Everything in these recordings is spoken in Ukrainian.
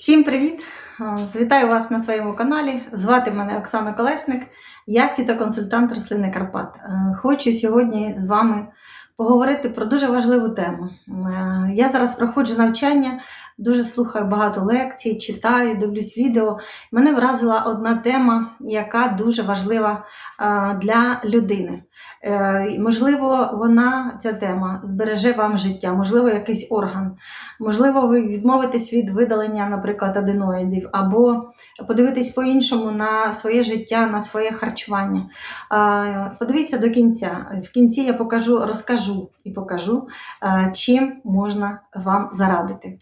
Всім привіт! Е, Вітаю вас на своєму каналі. Звати мене Оксана Колесник, я фітоконсультант рослини Карпат. Е, Хочу сьогодні з вами поговорити про дуже важливу тему. Е, Я зараз проходжу навчання, дуже слухаю багато лекцій, читаю, дивлюсь відео. Мене вразила одна тема, яка дуже важлива е, для людини. Е, Можливо, вона, ця тема, збереже вам життя, можливо, якийсь орган. Можливо, ви відмовитесь від видалення, наприклад, аденоїдів, або подивитись по-іншому на своє життя, на своє харчування. Подивіться до кінця. В кінці я покажу, розкажу і покажу, чим можна вам зарадити.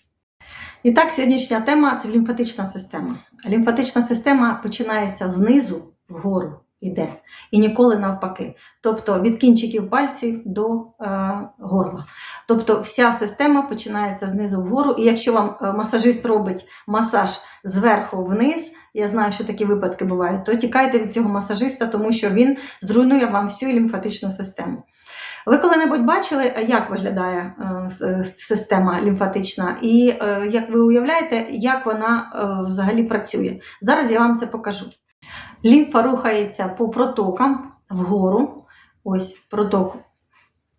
І так, сьогоднішня тема це лімфатична система. Лімфатична система починається знизу вгору іде, і ніколи навпаки. Тобто від кінчиків пальців до е, горла. Тобто вся система починається знизу вгору. І якщо вам е, масажист робить масаж зверху вниз, я знаю, що такі випадки бувають, то тікайте від цього масажиста, тому що він зруйнує вам всю лімфатичну систему. Ви коли-небудь бачили, е, як виглядає е, е, система лімфатична, і як ви уявляєте, як вона взагалі працює? Зараз я вам це покажу. Лімфа рухається по протокам вгору. Ось проток.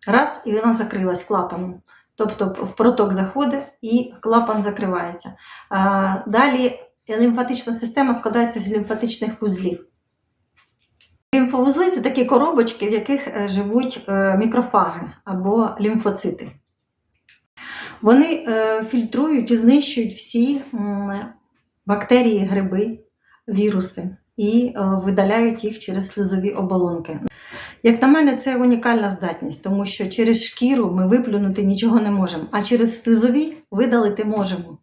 Раз, і вона закрилась клапаном. Тобто в проток заходить і клапан закривається. Далі лімфатична система складається з лімфатичних вузлів. Лімфовузли це такі коробочки, в яких е, живуть е, мікрофаги або лімфоцити. Вони е, фільтрують і знищують всі бактерії, гриби, віруси і видаляють їх через слизові оболонки. Як на мене, це унікальна здатність, тому що через шкіру ми виплюнути нічого не можемо, а через слизові видалити можемо.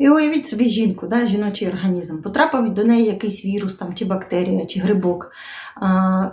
І уявіть собі жінку, да, жіночий організм. Потрапив до неї якийсь вірус там, чи бактерія, чи грибок.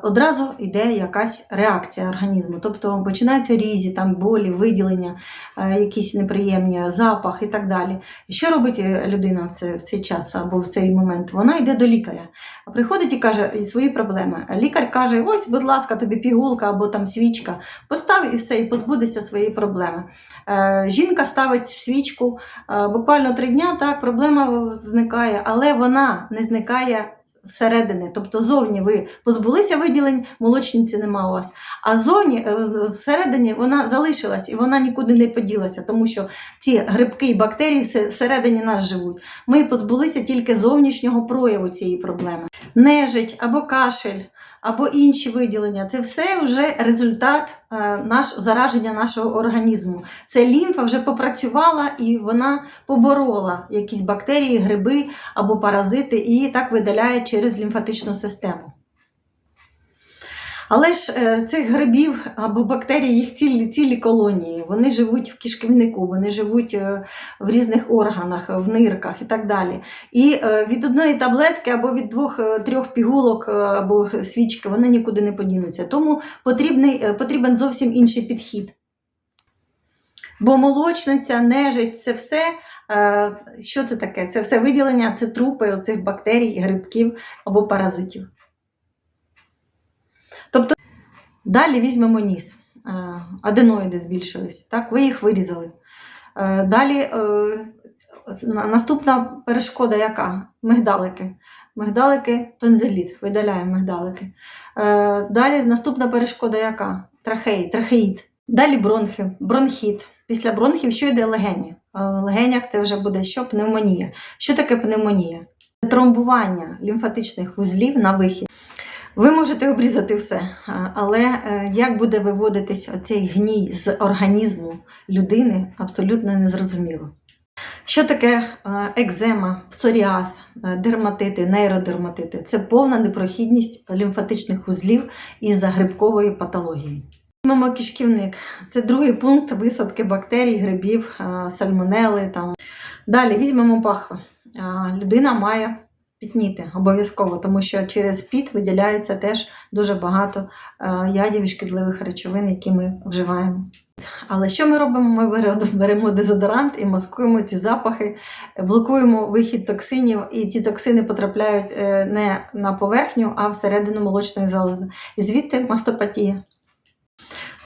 Одразу йде якась реакція організму. Тобто починаються різі, там, болі, виділення, якісь неприємні, запах і так далі. Що робить е, людина в цей, в цей час або в цей момент? Вона йде до лікаря. Приходить і каже свої проблеми. Лікар каже: ось, будь ласка, тобі пігулка або там свічка. Постав і все, і позбудешся своєї проблеми. Е, жінка ставить свічку е, буквально три дня, так, проблема зникає, але вона не зникає. Зсередини, тобто зовні ви позбулися виділень, молочниці нема у вас. А зовні е, зсередині вона залишилась і вона нікуди не поділася, тому що ці грибки і бактерії всередині нас живуть. Ми позбулися тільки зовнішнього прояву цієї проблеми. Нежить або кашель, або інші виділення це все вже результат е, наш, зараження нашого організму. Це лімфа вже попрацювала і вона поборола якісь бактерії, гриби або паразити, і так видаляє через лімфатичну систему. Але ж е, цих грибів або бактерій, їх цілі, цілі колонії. Вони живуть в кишківнику, вони живуть е, в різних органах, в нирках і так далі. І е, від одної таблетки або від двох-трьох пігулок або свічки вони нікуди не подінуться. Тому потрібний, потрібен зовсім інший підхід. Бо молочниця, нежить це все. Що це таке? Це все виділення, це трупи оцих бактерій, грибків або паразитів. Тобто далі візьмемо ніс. Е, Аденоїди збільшились, так? ви їх вирізали. Е, Далі е, наступна перешкода яка? Мигдалики. Мигдалики, тонзиліт, видаляємо мигдалики. Далі наступна перешкода яка? Трахеї, трахеїд. Далі бронхи, бронхіт. Після бронхів що йде легені? В легенях це вже буде що? Пневмонія. Що таке пневмонія? Тромбування лімфатичних вузлів на вихід. Ви можете обрізати все, але е, як буде виводитись оцей гній з організму людини, абсолютно незрозуміло. Що таке е, екзема, псоріаз, е, дерматити, нейродерматити? Це повна непрохідність лімфатичних вузлів із-за грибкової патології. Візьмемо кишківник. Це другий пункт висадки бактерій, грибів, сальмонели. Там. Далі візьмемо пахви. Людина має пітніти обов'язково, тому що через піт виділяється теж дуже багато е, ядів і шкідливих речовин, які ми вживаємо. Але що ми робимо? Ми беремо- дезодорант і маскуємо ці запахи, блокуємо вихід токсинів, і ті токсини потрапляють е, не на поверхню, а всередину молочної залози. І звідти мастопатія.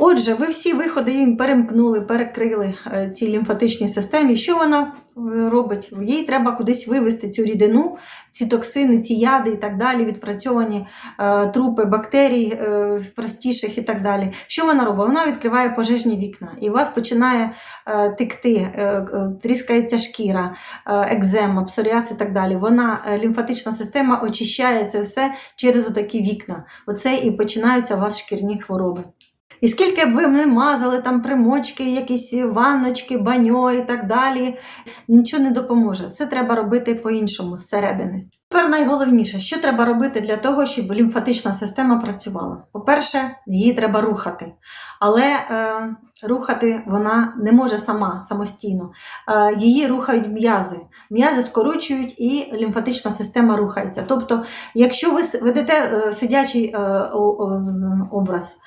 Отже, ви всі виходи їм перемкнули, перекрили е, цій лімфатичній системі. Що вона е, робить? Їй треба кудись вивести цю рідину, ці токсини, ці яди і так далі, відпрацьовані е, трупи бактерій простіших і так далі. Що вона робить? Вона відкриває пожежні вікна, і у вас починає текти, тріскається шкіра, екзема, псоріаз і так далі. Вона лімфатична система очищає це все через отакі вікна. Оце і починаються у вас шкірні хвороби. І скільки б ви не мазали там примочки, якісь ванночки, баньо і так далі, нічого не допоможе. Це треба робити по-іншому зсередини. Тепер найголовніше, що треба робити для того, щоб лімфатична система працювала. По-перше, її треба рухати. Але е, рухати вона не може сама самостійно. Е, її рухають м'язи. М'язи скорочують і лімфатична система рухається. Тобто, якщо ви ведете е, сидячий е, образ,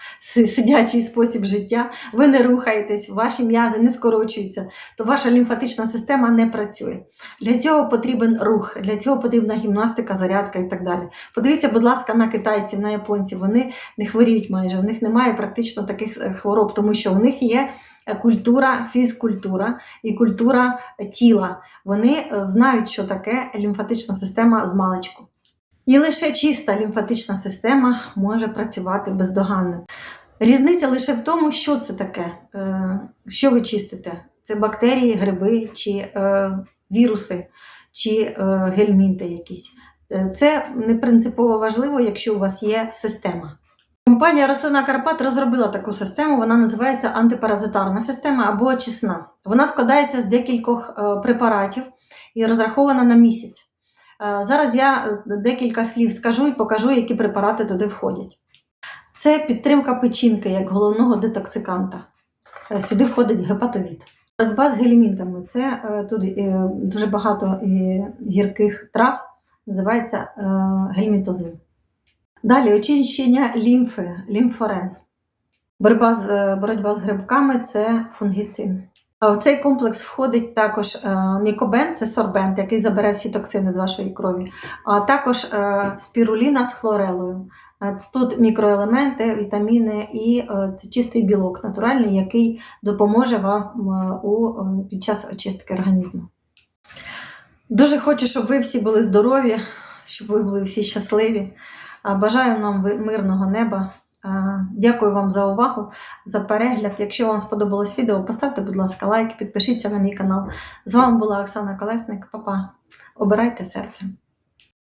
сидячий спосіб життя, ви не рухаєтесь, ваші м'язи не скорочуються, то ваша лімфатична система не працює. Для цього потрібен рух, для цього потрібна гімнастика, зарядка і так далі. Подивіться, будь ласка, на китайців, на японців. Вони не хворіють майже, в них немає практично таких е, хвороб, тому що у них є е, культура, фізкультура і культура тіла. Вони е, знають, що таке лімфатична система з маличку. І лише чиста лімфатична система може працювати бездоганно. Різниця лише в тому, що це таке, що ви чистите. Це бактерії, гриби чи віруси, чи е, гельмінти якісь. Це- Це не принципово важливо, якщо у вас є система. Компанія Рослина Карпат розробила таку систему, вона називається антипаразитарна система або очисна. Вона складається з декількох е, препаратів і розрахована на місяць. Е, Зараз я е, декілька слів скажу і покажу, які препарати туди входять. Це підтримка печінки як головного детоксиканта. Е, Сюди входить гепатовід. Боротьба з гелімінтами це е, тут е, дуже багато е, гірких трав, називається гельмінтозин. Далі очищення лімфи, лімфорен. Боротьба з, боротьба з грибками це фунгіцин. В цей комплекс входить також мікобен, це сорбент, який забере всі токсини з вашої крові, а також спіруліна з хлорелою. Тут мікроелементи, вітаміни і е, це чистий білок натуральний, який допоможе вам у, е, під час очистки організму. Дуже хочу, щоб ви всі були здорові, щоб ви були всі щасливі. Бажаю нам мирного неба. Дякую вам за увагу, за перегляд. Якщо вам сподобалось відео, поставте, будь ласка, лайк, підпишіться на мій канал. З вами була Оксана Колесник. Папа. Обирайте серцем.